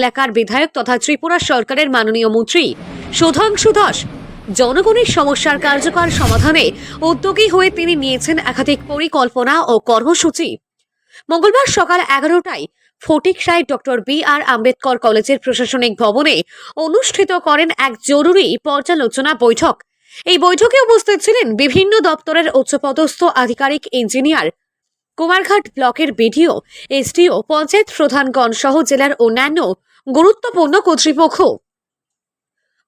এলাকার বিধায়ক তথা ত্রিপুরা সরকারের মাননীয় মন্ত্রী সুধাংশু দাস জনগণের সমস্যার কার্যকর সমাধানে উদ্যোগী হয়ে তিনি নিয়েছেন একাধিক পরিকল্পনা ও কর্মসূচি। মঙ্গলবার সকাল এগারোটায় ফটিক সাহেব ডক্টর বি আর আম্বেদকর কলেজের প্রশাসনিক ভবনে অনুষ্ঠিত করেন এক জরুরি পর্যালোচনা বৈঠক। এই বৈঠকে উপস্থিত ছিলেন বিভিন্ন দপ্তরের উচ্চপদস্থ আধিকারিক ইঞ্জিনিয়ার কুমারঘাট ব্লকের বিডিও, এসডিও, পঞ্চায়েত প্রধানগণ সহ জেলার অন্যান্য গুরুত্বপূর্ণ কর্তৃপক্ষ।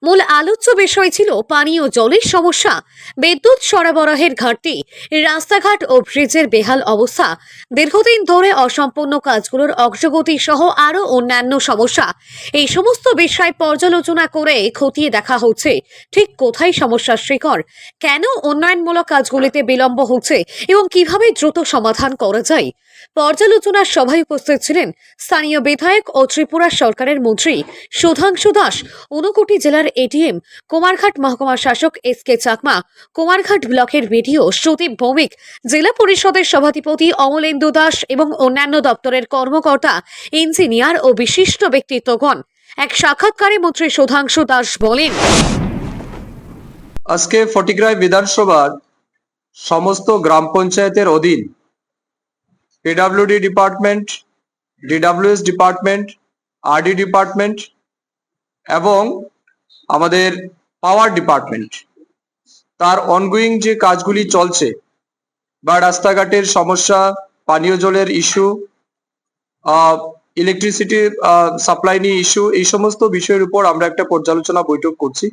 মূল আলোচ্য বিষয় ছিল পানীয় জলের সমস্যা। বিদ্যুৎ সরবরাহের ঘাটতি, রাস্তাঘাট ও ব্রিজের বেহাল অবস্থা, দীর্ঘদিন ধরে অসম্পূর্ণ কাজগুলোর অগ্রগতি সহ আরও অন্যান্য সমস্যা। এই সমস্ত বিষয় পর্যালোচনা করে খতিয়ে দেখা হচ্ছে। ঠিক কোথায় সমস্যার শিকড়? কেন উন্নয়নমূলক কাজগুলিতে বিলম্ব হচ্ছে? এবং কীভাবে দ্রুত সমাধান করা যায়? পর্যালোচনার সভায় উপস্থিত ছিলেন স্থানীয় বিধায়ক ও ত্রিপুরা সরকারের মন্ত্রী সুধাংশু দাস। ঊনকোটি জেলার এটিএম, কুমারঘাট মহকুমা শাসক এস কে চাকমা, কুমারঘাট ব্লকের বিডিও সুদীপ ভৌমিক, জেলা পরিষদের সভাধিপতি অমলেন্দু দাস এবং অন্যান্য দপ্তরের কর্মকর্তা, ইঞ্জিনিয়ার ও বিশিষ্ট ব্যক্তিত্বগণ। এক সাক্ষাৎকারে মন্ত্রী সুধাংশু দাস বলেন, আজকে ফটিগ্রাই বিধানসভার সমস্ত গ্রাম পঞ্চায়েতের অধীন PWD department DDWS department RD department এবং আমাদের পাওয়ার ডিপার্টমেন্ট তার অনগোয়িং যে কাজগুলি চলছে বা রাস্তাঘাটের সমস্যা, পানীয় জলের ইস্যু ইলেকট্রিসিটি সাপ্লাই নিয়ে ইস্যু এই সমস্ত বিষয়ের উপর আমরা একটা পর্যালোচনা বৈঠক করছি।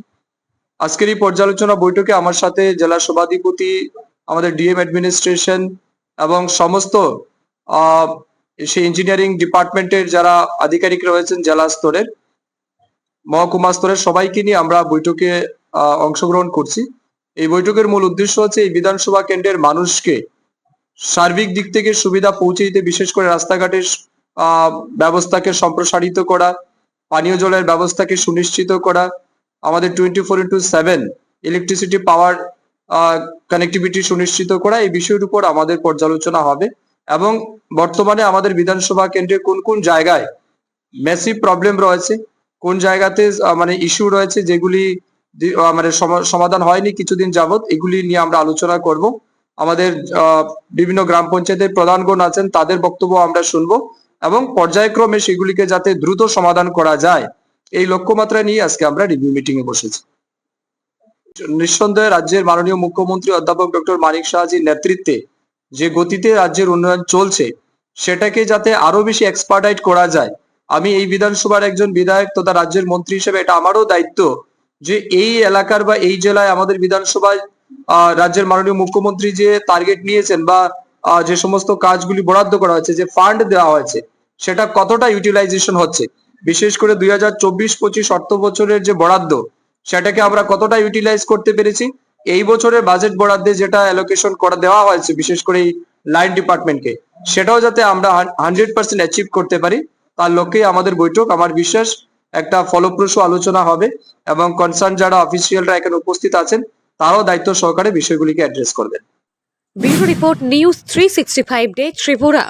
আজকের এই পর্যালোচনা বৈঠকে আমার সাথে জেলা সভাধিপতি, আমাদের ডিএম অ্যাডমিনিস্ট্রেশন এবং সমস্ত সেই ইঞ্জিনিয়ারিং ডিপার্টমেন্টের যারা আধিকারিক রয়েছেন জেলা স্তরের মহকুমা স্তরের সবাইকে নিয়ে আমরা বৈঠকে অংশগ্রহণ করছি। এই বৈঠকের মূল উদ্দেশ্য হচ্ছে এই বিধানসভা কেন্দ্রের মানুষকে সার্বিক দিক থেকে সুবিধা পৌঁছে দিতে, বিশেষ করে রাস্তাঘাটের ব্যবস্থাকে সম্প্রসারিত করা, পানীয় জলের ব্যবস্থাকে সুনিশ্চিত করা, আমাদের twenty four into seven electricity power connectivity সুনিশ্চিত করা, এই বিষয়ের উপর আমাদের পর্যালোচনা হবে। এবং বর্তমানে আমাদের বিধানসভা কেন্দ্রে কোন কোন জায়গায় মেসিভ প্রবলেম রয়েছে কোন জায়গাতে মানে ইস্যু রয়েছে যেগুলি মানে সমা- সমাধান হয়নি কিছুদিন যাবত এগুলি নিয়ে আমরা আলোচনা করব। আমাদের বিভিন্ন গ্রাম পঞ্চায়েতের প্রধানগণ আছেন, তাদের বক্তব্য আমরা শুনব এবং পর্যায়ক্রমে সেগুলিকে যাতে দ্রুত সমাধান করা যায়, এই লক্ষ্যমাত্রা নিয়ে আজকে আমরা রিভিউ মিটিং এ বসেছি। নিঃসন্দেহে রাজ্যের মাননীয় মুখ্যমন্ত্রী অধ্যাপক ডক্টর মানিক শাহজির নেতৃত্বে যে গতিতে রাজ্যের উন্নয়ন চলছে, সেটাকে যাতে আরও বেশি এক্সপার্টাইট করা যায় আমি এই বিধানসভার একজন বিধায়ক তথা রাজ্যের মন্ত্রী হিসেবে এটা আমারও দায়িত্ব যে এই এলাকার বা এই জেলায় আমাদের বিধানসভায় রাজ্যের মাননীয় মুখ্যমন্ত্রী যে টার্গেট নিয়েছেন বা যে সমস্ত কাজগুলি বরাদ্দ করা হয়েছে, যে ফান্ড দেওয়া হয়েছে, সেটা কতটা ইউটিলাইজেশন হচ্ছে? বিশেষ করে দুই হাজার চব্বিশ পঁচিশ অর্থ বছরের যে বরাদ্দ, সেটাকে আমরা কতটা ইউটিলাইজ করতে পেরেছি? এই বছরের বাজেট বরাদ্দে যেটা অ্যালোকেশন করা দেওয়া হয়েছে, বিশেষ করে এই লাইন ডিপার্টমেন্টকে সেটাও যাতে আমরা হান্ড্রেড পার্সেন্ট অ্যাচিভ করতে পারি। তার লক্ষ্যেই আমাদের বৈঠক। আমার বিশ্বাস একটা ফলপ্রসূ আলোচনা হবে এবং কনসার্ন যারা অফিসিয়ালরা এখানে উপস্থিত আছেন, তারাও দায়িত্ব সহকারে বিষয়গুলিকে অ্যাড্রেস করবেন। Bureau report news three sixty five day, Tripura.